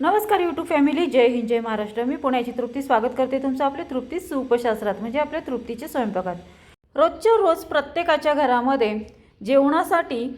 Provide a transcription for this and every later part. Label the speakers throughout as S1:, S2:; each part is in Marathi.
S1: नमस्कार यूट्यूब फॅमिली जय हिंद जय महाराष्ट्र. मी पुण्याची तृप्ती. स्वागत करते तुमचं आपल्या तृप्ती सुपशास्त्रात म्हणजे आपल्या तृप्तीच्या स्वयंपाकात. रोजच्या रोज प्रत्येकाच्या घरामध्ये जेवणासाठी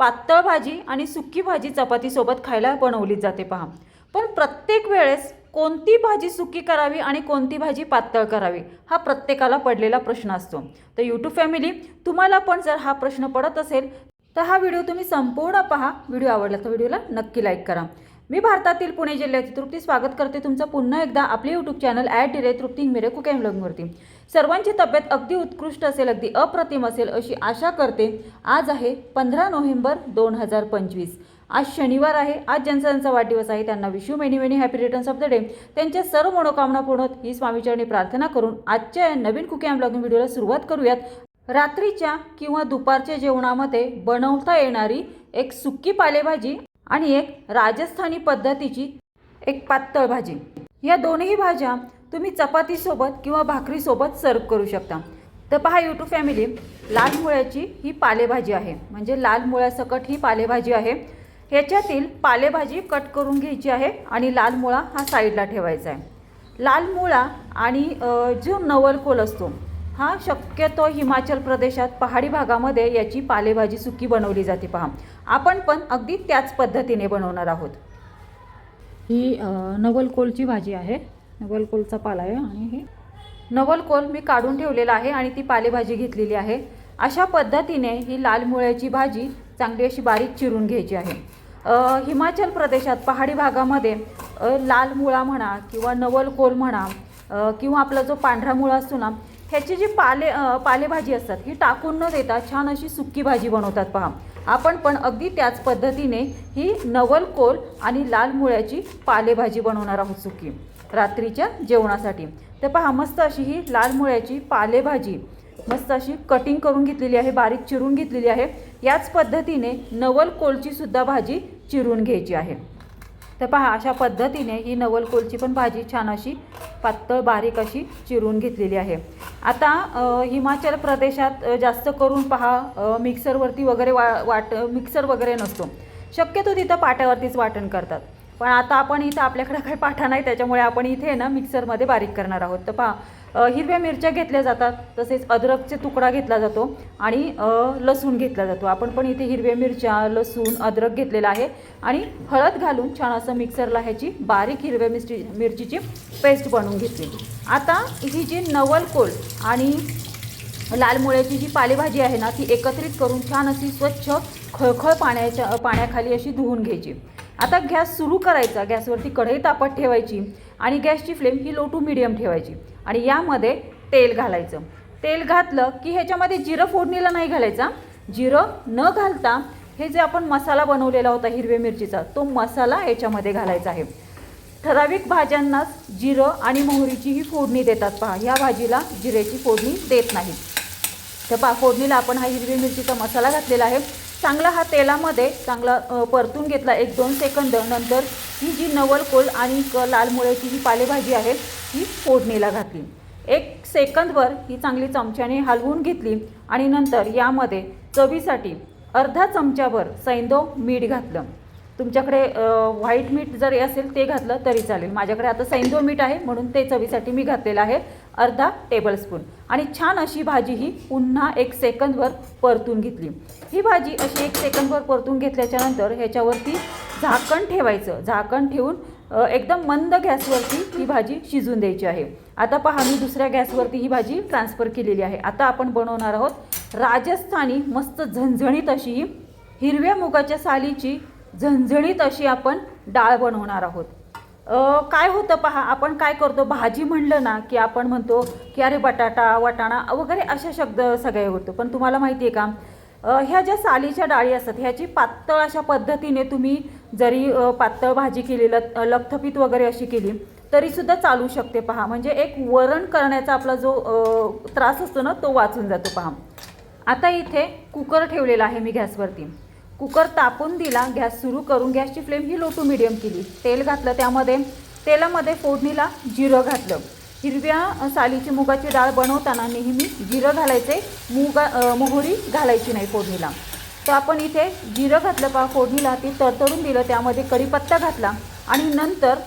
S1: पातळ भाजी आणि सुकी भाजी चपातीसोबत खायला बनवली जाते पहा. पण प्रत्येक वेळेस कोणती भाजी सुकी करावी आणि कोणती भाजी पातळ करावी हा प्रत्येकाला पडलेला प्रश्न असतो. तर यूट्यूब फॅमिली तुम्हाला पण जर हा प्रश्न पडत असेल तर हा व्हिडिओ तुम्ही संपूर्ण पहा. व्हिडिओ आवडला तर व्हिडिओला नक्की लाईक करा. मी भारतातील पुणे जिल्ह्यातील तृप्ती स्वागत करते. तुमचं पुन्हा एकदा आपले YouTube channel at the rate Trupti Mere cook and ब्लॉगवरती सर्वांची तब्येत अगदी उत्कृष्ट असेल अगदी अप्रतिम असेल अशी आशा करते. आज आहे पंधरा नोव्हेंबर दोन हजार पंचवीस. आज शनिवार आहे आज ज्यांचा वाढदिवस आहे. त्यांना wish you many many happy returns of the day त्यांच्या सर्व मनोकामना पूर्ण ही स्वामीचरणी प्रार्थना करून आजच्या या नवीन कुकॅम ब्लॉगिंग व्हिडिओला सुरुवात करूयात. रात्रीच्या किंवा दुपारच्या जेवणामध्ये बनवता येणारी एक सुक्की पालेभाजी आणि एक राजस्थानी पद्धतीची एक पातळ भाजी. या दोन्ही भाज्या तुम्ही चपातीसोबत किंवा भाकरीसोबत सर्व करू शकता. तर पहा यूट्यूब फॅमिली लाल मुळ्याची ही पालेभाजी आहे. म्हणजे लाल मुळ्यासकट ही पालेभाजी आहे. ह्याच्यातील पालेभाजी कट करून घ्यायची आहे आणि लाल मुळा हा साईडला ठेवायचा आहे. लाल मुळा आणि जो नवलकोल असतो हा शक्यतो हिमाचल प्रदेशात पहाडी भागामध्ये याची पालेभाजी सुकी बनवली जाते. पहा आपण पण अगदी त्याच पद्धतीने बनवणार आहोत. ही नवलकोलची भाजी आहे. नवलकोलचा पाला आहे आणि हे नवलकोल मी काढून ठेवलेला आहे आणि ती पालेभाजी घेतलेली आहे. अशा पद्धतीने ही लाल मुळ्याची भाजी चांगली अशी बारीक चिरून घ्यायची आहे. हिमाचल प्रदेशात पहाडी भागामध्ये लाल मुळा म्हणा किंवा नवलकोल म्हणा किंवा आपला जो पांढरा मुळा असतो ना ह्याची जी पाले पालेभाजी असतात ही टाकून न देता छान अशी सुक्की भाजी बनवतात पहा. आपण पण अगदी त्याच पद्धतीने ही नवलकोल आणि लाल मुळ्याची पालेभाजी बनवणार आहोत सुकी रात्रीच्या जेवणासाठी. तर पहा मस्त अशी ही लाल मुळ्याची पालेभाजी मस्त अशी कटिंग करून घेतलेली आहे बारीक चिरून घेतलेली आहे. याच पद्धतीने नवलकोलची सुद्धा भाजी चिरून घ्यायची आहे. तर पहा अशा पद्धतीने ही नवलकोलची पण भाजी छान अशी पातळ बारीक अशी चिरून घेतलेली आहे. आता हिमाचल प्रदेशात जास्त करून पहा मिक्सरवरती वगैरे वा वाट मिक्सर वगैरे नसतो. शक्यतो तिथं पाट्यावरतीच वाटण करतात. पण आता आपण इथं आपल्याकडे काही पाठा नाही त्याच्यामुळे आपण इथे ना मिक्सरमध्ये बारीक करणार आहोत. तर पहा हिरव्या मिरच्या घेतल्या जातात तसेच अद्रकचे तुकडा घेतला जातो आणि लसूण घेतला जातो. आपण पण इथे हिरव्या मिरच्या लसूण अद्रक घेतलेला आहे आणि हळद घालून छान असं मिक्सरला ह्याची बारीक हिरव्या मिरची मिरचीची पेस्ट बनवून घेतली. आता ही जी नवलकोल आणि लाल मुळ्याची जी पालेभाजी आहे ना ती एकत्रित करून छान अशी स्वच्छ खळखळ पाण्याच्या पाण्याखाली अशी धुवून घ्यायची. आता गॅस सुरू करायचा. गॅसवरती कढई तापत ठेवायची. आणि गॅसची फ्लेम ही लो टू मिडियम ठेवायची. आणि यामध्ये तेल घालायचं. तेल घातलं की ह्याच्यामध्ये जिरं फोडणीला नाही घालायचा जिरं न घालता हे जे आपण मसाला बनवलेला होता हिरव्या मिरचीचा तो मसाला याच्यामध्ये घालायचा आहे. ठराविक भाज्यांनाच जिरं आणि मोहरीची ही फोडणी देतात पहा. ह्या भाजीला जिऱ्याची फोडणी देत नाही तर पहा फोडणीला आपण हा हिरवी मिरचीचा मसाला घातलेला आहे. चांगला हा तेलामध्ये चांगला परतून घेतला. एक दोन सेकंद. नंतर ही जी नवलकोल आणि क लाल मुळ्याची जी पालेभाजी आहे ही फोडणीला घातली. एक सेकंदवर ही चांगली चमच्याने हलवून घेतली आणि नंतर यामध्ये चवीसाठी अर्धा चमच्याभर सैंदव मीठ घातलं. तुमच्याकडे व्हाईट मीठ जरी असेल ते घातलं तरी चालेल. माझ्याकडे आता सैंदव मीठ आहे म्हणून ते चवीसाठी मी घातलेलं आहे अर्धा टेबलस्पून आणि छान अशी भाजी ही पुन्हा एक सेकंदवर परतून घेतली. ही भाजी अशी एक सेकंदवर परतून घेतल्याच्यानंतर ह्याच्यावरती झाकण ठेवायचं. झाकण ठेवून एकदम मंद गॅसवरती ही भाजी शिजून द्यायची आहे. आता पहा मी दुसऱ्या गॅसवरती ही भाजी ट्रान्सफर केलेली आहे. आता आपण बनवणार आहोत राजस्थानी मस्त झणझणीत अशी हिरव्या मुगाच्या सालीची झणझणीत अशी आपण डाळ बनवणार आहोत. काय होतं पहा आपण काय करतो भाजी म्हणलं ना की आपण म्हणतो की अरे बटाटा वाटाणा वगैरे अशा शब्द सगळे होतो. पण तुम्हाला माहिती आहे का? ह्या ज्या सालीच्या डाळी असतात ह्याची पातळ अशा पद्धतीने तुम्ही जरी पातळ भाजी केली लत लपथपीत वगैरे अशी केली तरीसुद्धा चालू शकते पहा. म्हणजे एक वरण करण्याचा आपला जो त्रास असतो ना तो वाचून जातो पहा. आता इथे कुकर ठेवलेला आहे मी गॅसवरती. कुकर तापून दिला गॅस सुरू करून गॅसची फ्लेम ही लो टू मिडियम केली. तेल घातलं त्यामध्ये. तेलामध्ये फोडणीला जिरं घातलं. हिरव्या सालीची मुगाची डाळ बनवताना नेहमी जिरं घालायचे. मुगा मोहरी घालायची नाही फोडणीला. तर आपण इथे जिरं घातलं पा फोडणीला. ती तरतरून दिलं त्यामध्ये कढीपत्ता घातला. आणि नंतर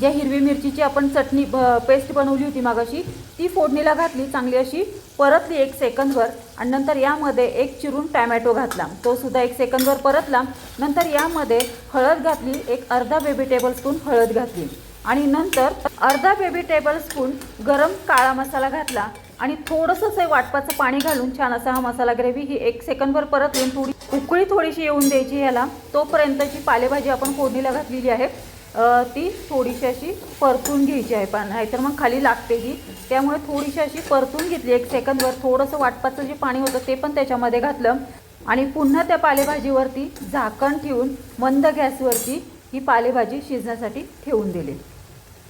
S1: ज्या हिरवी मिरचीची आपण चटणी पेस्ट बनवली होती मागाशी ती फोडणीला घातली चांगली अशी. परतली एक सेकंदवर आणि नंतर यामध्ये एक चिरून टॅमॅटो घातला. तो सुद्धा एक सेकंदवर परतला. नंतर यामध्ये हळद घातली एक अर्धा बेबी टेबलस्पून हळद घातली. आणि नंतर अर्धा बेबी टेबलस्पून गरम काळा मसाला घातला आणि थोडंसं वाटपाचं पाणी घालून छान असा हा मसाला ग्रेव्ही ही एक सेकंदवर येऊन थोडी उकळी थोडीशी येऊन द्यायची ह्याला. तोपर्यंतची पालेभाजी आपण फोडणीला घातलेली आहे. ती थोडीशी अशी परतून घ्यायची आहे पण नाहीतर मग खाली लागते ही. त्यामुळे थोडीशी अशी परतून घेतली. एक सेकंदवर थोडंसं वाटपाचं जे पाणी होतं ते पण त्याच्यामध्ये घातलं. आणि पुन्हा त्या पालेभाजीवरती झाकण ठेवून मंद गॅसवरती ही पालेभाजी शिजण्यासाठी ठेवून दिली.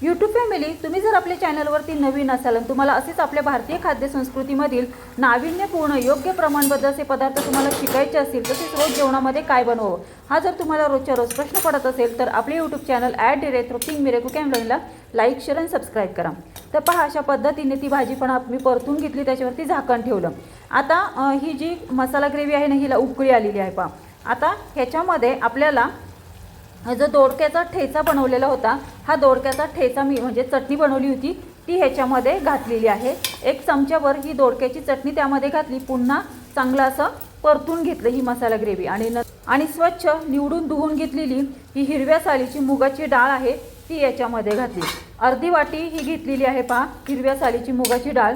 S1: यूट्यूब फॅमिली तुम्ही जर आपल्या चॅनलवरती नवीन असाल आणि तुम्हाला असेच आपल्या भारतीय खाद्य संस्कृतीमधील नाविन्यपूर्ण योग्य प्रमाणबद्ध असे पदार्थ तुम्हाला शिकायचे असतील तसेच रोज जेवणामध्ये काय बनवावं हा जर तुम्हाला रोजच्या रोज प्रश्न पडत असेल तर आपले YouTube channel at the rate king मिरेकू कॅमरनला लाईक शेअर आणि सबस्क्राईब करा. तर पहा अशा पद्धतीने ती भाजी पण मी परतून घेतली त्याच्यावरती झाकण ठेवलं. आता ही जी मसाला ग्रेव्ही आहे ना हिला उकळी आलेली आहे पहा. आता ह्याच्यामध्ये आपल्याला जो दोडक्याचा ठेचा बनवलेला होता हा दोडक्याचा ठेचा मी म्हणजे चटणी बनवली होती ती ह्याच्यामध्ये घातलेली आहे. एक चमच्यावर ही दोडक्याची चटणी त्यामध्ये घातली पुन्हा चांगलं असं परतून घेतलं ही मसाला ग्रेव्ही. आणि न आणि स्वच्छ निवडून धुवून घेतलेली ही हिरव्या सालीची मुगाची डाळ आहे ती याच्यामध्ये घातली. अर्धी वाटी ही घेतलेली आहे पहा हिरव्या सालीची मुगाची डाळ.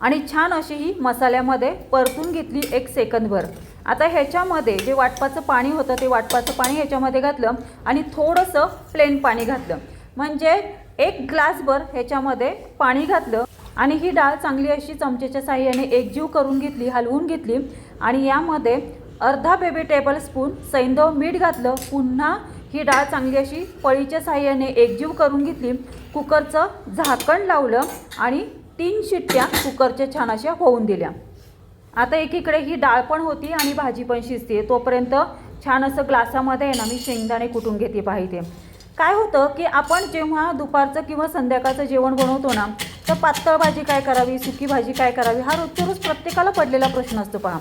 S1: आणि छान अशी ही मसाल्यामध्ये परतून घेतली एक सेकंदभर. आता ह्याच्यामध्ये जे वाटपाचं पाणी होतं ते वाटपाचं पाणी ह्याच्यामध्ये घातलं आणि थोडंसं प्लेन पाणी घातलं. म्हणजे एक ग्लासभर ह्याच्यामध्ये पाणी घातलं आणि ही डाळ चांगली अशी चमचेच्या साह्याने एकजीव करून घेतली हलवून घेतली आणि यामध्ये अर्धा बेबी टेबल स्पून सैंदव मीठ घातलं. पुन्हा ही डाळ चांगली अशी पळीच्या साह्याने एकजीव करून घेतली. कुकरचं झाकण लावलं आणि तीन शिट्ट्या कुकरच्या छान अशा होऊन दिल्या. आता एकीकडे ही डाळ पण होती आणि भाजी पण शिजते तोपर्यंत छान असं ग्लासामध्ये आहे ना मी शेंगदाणे कुटून घेते पाहिजे. काय होतं की आपण जेव्हा दुपारचं किंवा संध्याकाळचं जेवण बनवतो ना तर पातळ भाजी काय करावी सुकी भाजी काय करावी हा रोजच्या रोज प्रत्येकाला पडलेला प्रश्न असतो पहा.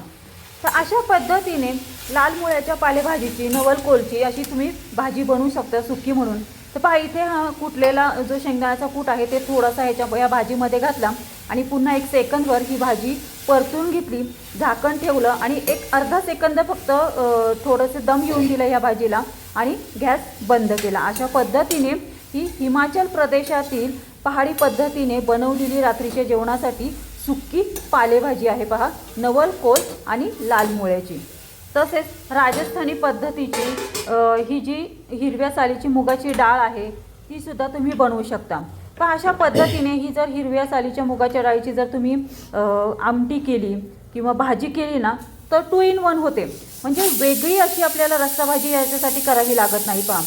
S1: तर अशा पद्धतीने लाल मुळ्याच्या पालेभाजीची नवलकोलची अशी तुम्ही भाजी बनवू शकता सुकी म्हणून. तर पहा इथे हा कुटलेला जो शेंगदाण्याचा कूट आहे ते थोडासा ह्याच्या या भाजीमध्ये घातला आणि पुन्हा एक सेकंदवर ही भाजी परतून घेतली झाकण ठेवलं आणि एक अर्धा सेकंद फक्त थोडंसं दम येऊन दिलं या भाजीला आणि गॅस बंद केला. अशा पद्धतीने ही हिमाचल प्रदेशातील पहाडी पद्धतीने बनवलेली रात्रीच्या जेवणासाठी सुक्की पालेभाजी आहे पहा नवल कोल आणि लाल मुळ्याची. तसेच राजस्थानी पद्धतीची ही जी हिरव्या सालीची मुगाची डाळ आहे ती सुद्धा तुम्ही बनवू शकता. पण अशा पद्धतीने ही जर हिरव्या सालीच्या मुगाच्या डाळीची जर तुम्ही आमटी केली किंवा भाजी केली ना तर टू इन वन होते. म्हणजे वेगळी अशी आपल्याला रस्सा भाजी याच्यासाठी करावी लागत नाही पहा.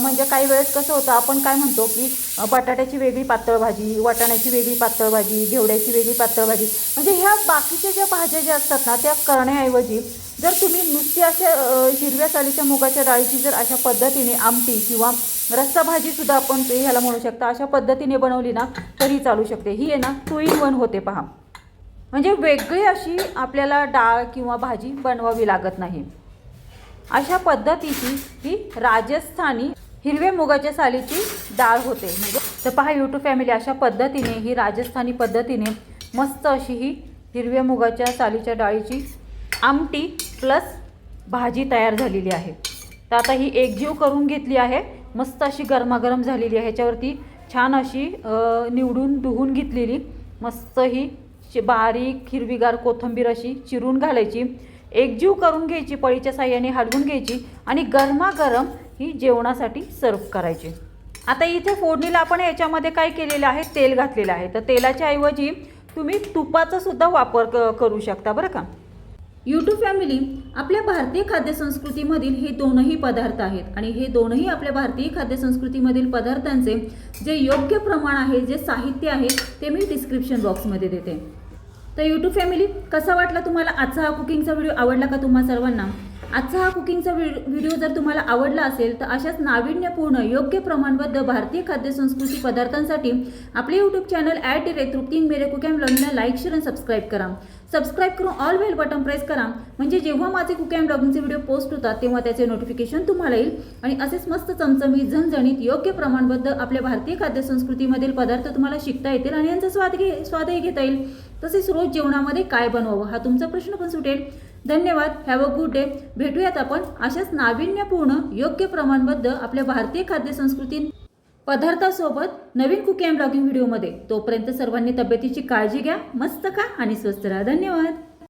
S1: म्हणजे काही वेळेस कसं होतं आपण काय म्हणतो की बटाट्याची वेगळी पातळ भाजी वाटाण्याची वेगळी पातळ भाजी घेवड्याची वेगळी पातळ भाजी म्हणजे ह्या बाकीच्या ज्या भाज्या ज्या असतात ना त्या करण्याऐवजी जर तुम्ही नुसती अशा हिरव्या सालीच्या मुगाच्या डाळीची जर अशा पद्धतीने आमटी किंवा रस्सा भाजीसुद्धा आपण ते ह्याला म्हणू शकता अशा पद्धतीने बनवली ना तरी चालू शकते. ही आहे ना टू इन वन होते पहा. म्हणजे वेगळी अशी आपल्याला डाळ किंवा भाजी बनवावी लागत नाही. अशा पद्धतीची ही राजस्थानी हिरव्या मुगाच्या सालीची डाळ होते. म्हणजे तर पहा यूट्यूब फॅमिली अशा पद्धतीने ही राजस्थानी पद्धतीने मस्त अशी ही हिरव्या मुगाच्या सालीच्या डाळीची आमटी प्लस भाजी तयार झालेली आहे. तर आता ही एकजीव करून घेतली आहे. मस्त अशी गरमागरम झालेली आहे. ह्याच्यावरती छान अशी निवडून धुवून घेतलेली. मस्त ही बारीक हिरवीगार कोथिंबीर अशी चिरून घालायची. एकजीव करून घ्यायची पळीच्या साह्याने हलवून घ्यायची आणि गरमागरम ही जेवणासाठी सर्व करायची. आता इथे फोडणीला आपण याच्यामध्ये काय केलेलं आहे? तेल घातलेलं आहे. तर तेलाच्या ऐवजी तुम्ही तुपाचा सुद्धा वापर क- करू शकता. बरं का? यूट्यूब फॅमिली आपल्या भारतीय खाद्यसंस्कृतीमधील हे दोनही पदार्थ आहेत. आणि हे दोनही आपल्या भारतीय खाद्यसंस्कृतीमधील पदार्थांचे जे योग्य प्रमाण आहे जे साहित्य आहे ते मी डिस्क्रिप्शन बॉक्समध्ये देते. तर यूट्यूब फॅमिली कसा वाटला तुम्हाला आजचा हा कुकिंगचा व्हिडिओ आवडला का तुम्हा सर्वांना? आजचा हा कुकिंगचा व्हिडिओ जर तुम्हाला आवडला असेल तर अशाच नाविन्यपूर्ण योग्य प्रमाणबद्ध भारतीय खाद्यसंस्कृती पदार्थांसाठी आपले YouTube channel at the rate Trupti Mere cook and ब्लॉगिंगला like share आणि सबस्क्राईब करा. सबस्क्राईब करून ऑल बेल बटन प्रेस करा. म्हणजे जेव्हा माझे कुक अँड ब्लॉगिंगचे व्हिडिओ पोस्ट होतात तेव्हा त्याचे नोटिफिकेशन तुम्हाला येईल. आणि असेच मस्त चमचमीत झणझणीत योग्य प्रमाणबद्ध आपल्या भारतीय खाद्यसंस्कृतीमधील पदार्थ तुम्हाला शिकता येतील आणि यांचा स्वाद घे स्वादही घेता येईल. तसेच रोज जेवणामध्ये काय बनवावं हा तुमचा प्रश्न पण सुटेल. धन्यवाद हॅव अ गुड डे भेटूयात आपण अशाच नाविन्यपूर्ण योग्य प्रमाणबद्ध आपल्या भारतीय खाद्यसंस्कृती पदार्थासोबत नवीन कुकी अँड ब्लॉगिंग व्हिडिओमध्ये तोपर्यंत सर्वांनी तब्येतीची काळजी घ्या मस्त खा आणि स्वस्त राहा. धन्यवाद.